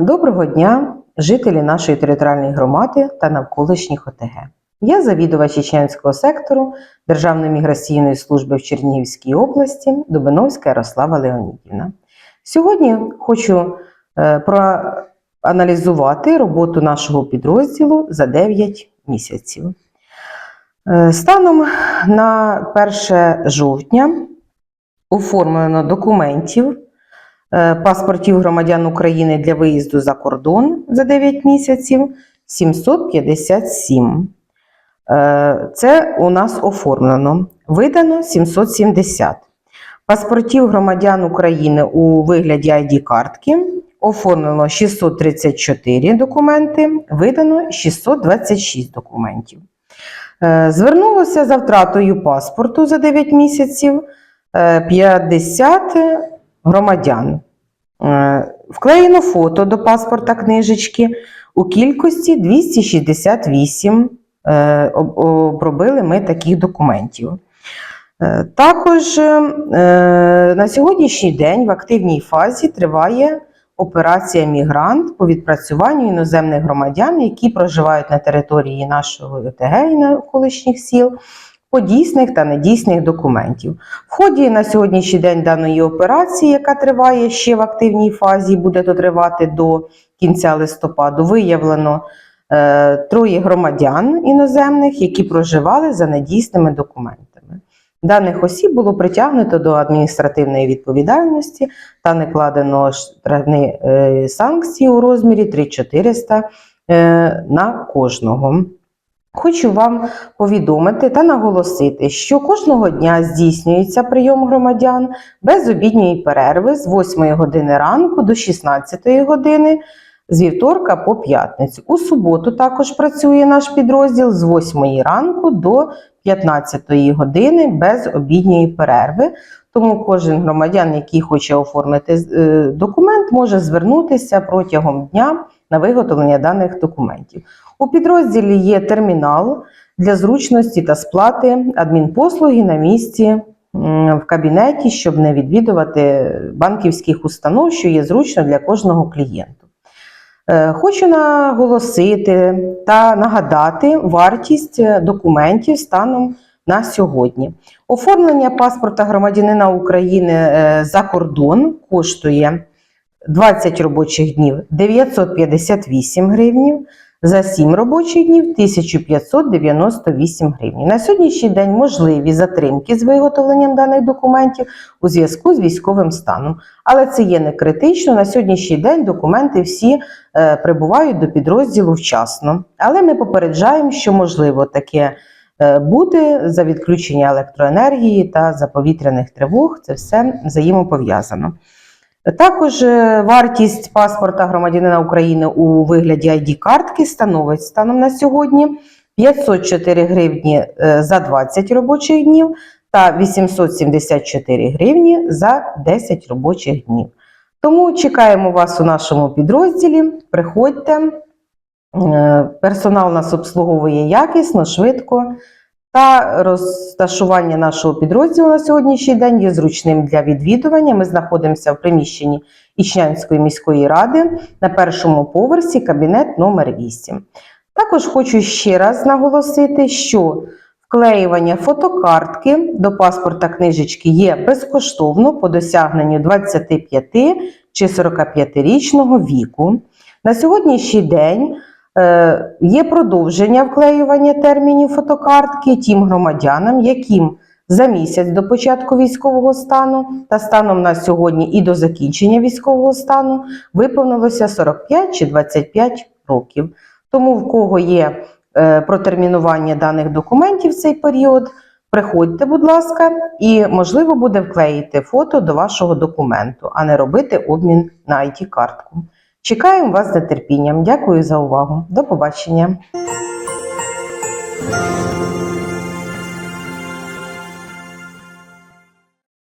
Доброго дня, жителі нашої територіальної громади та навколишніх ОТГ. Я завідувач Чеченського сектору Державної міграційної служби в Чернігівській області Дубиновська Ярослава Леонідівна. Сьогодні хочу проаналізувати роботу нашого підрозділу за 9 місяців. Е, Станом на 1 жовтня оформлено документів е, паспортів громадян України для виїзду за кордон за 9 місяців 757. Е, Це у нас оформлено. Видано 770. Паспортів громадян України у вигляді ID-картки оформлено 634 документи, видано 626 документів. Е, Звернулося за втратою паспорту за 9 місяців е, 50 громадян. Е, Вклеєно фото до паспорта книжечки у кількості 268 е, обробили ми таких документів. Е, Також е, на сьогоднішній день в активній фазі триває операція Мігрант по відпрацюванню іноземних громадян, які проживають на території нашого ОТГ і навколишніх сіл, по дійсних та недійсних документів. В ході на сьогоднішній день даної операції, яка триває ще в активній фазі, буде дотривати до кінця листопаду, виявлено е, троє громадян іноземних, які проживали за недійсними документами. Даних осіб було притягнуто до адміністративної відповідальності та накладено е, санкції у розмірі 3400 е, на кожного. Хочу вам повідомити та наголосити, що кожного дня здійснюється прийом громадян без обідньої перерви з 8 години ранку до 16 години з вівторка по п'ятницю. У суботу також працює наш підрозділ з 8 ранку до 15 години без обідньої перерви. Тому кожен громадян, який хоче оформити е, документ, може звернутися протягом дня на виготовлення даних документів. У підрозділі є термінал для зручності та сплати адмінпослуги на місці в кабінеті, щоб не відвідувати банківських установ, що є зручно для кожного клієнту. Е, Хочу наголосити та нагадати вартість е, документів станом на сьогодні. Оформлення паспорта громадянина України е, за кордон коштує 20 робочих днів 958 гривнів, за 7 робочих днів 1598 гривень. На сьогоднішній день можливі затримки з виготовленням даних документів у зв'язку з військовим станом. Але це є не критично. На сьогоднішній день документи всі е, прибувають до підрозділу вчасно. Але ми попереджаємо, що можливо таке е, буде за відключення електроенергії та за повітряних тривог. Це все взаємопов'язано. Також е, вартість паспорта громадянина України у вигляді ID-картки становить станом на сьогодні 504 гривні е, за 20 робочих днів та 874 гривні за 10 робочих днів. Тому чекаємо вас у нашому підрозділі. Приходьте. Е, Персонал нас обслуговує якісно, швидко. Та розташування нашого підрозділу на сьогоднішній день є зручним для відвідування. Ми знаходимося в приміщенні Ічнянської міської ради на першому поверсі, кабінет номер 8. Також хочу ще раз наголосити, що вклеювання фотокартки до паспорта книжечки є безкоштовно по досягненню 25 чи 45-річного віку. На сьогоднішній день Є продовження вклеювання термінів фотокартки тим громадянам, яким за місяць до початку військового стану та станом на сьогодні і до закінчення військового стану виповнилося 45 чи 25 років. Тому в кого є е, протермінування даних документів в цей період, приходьте, будь ласка, і можливо буде вклеїти фото до вашого документу, а не робити обмін на IT-картку. Чекаємо вас з нетерпінням. Дякую за увагу. До побачення.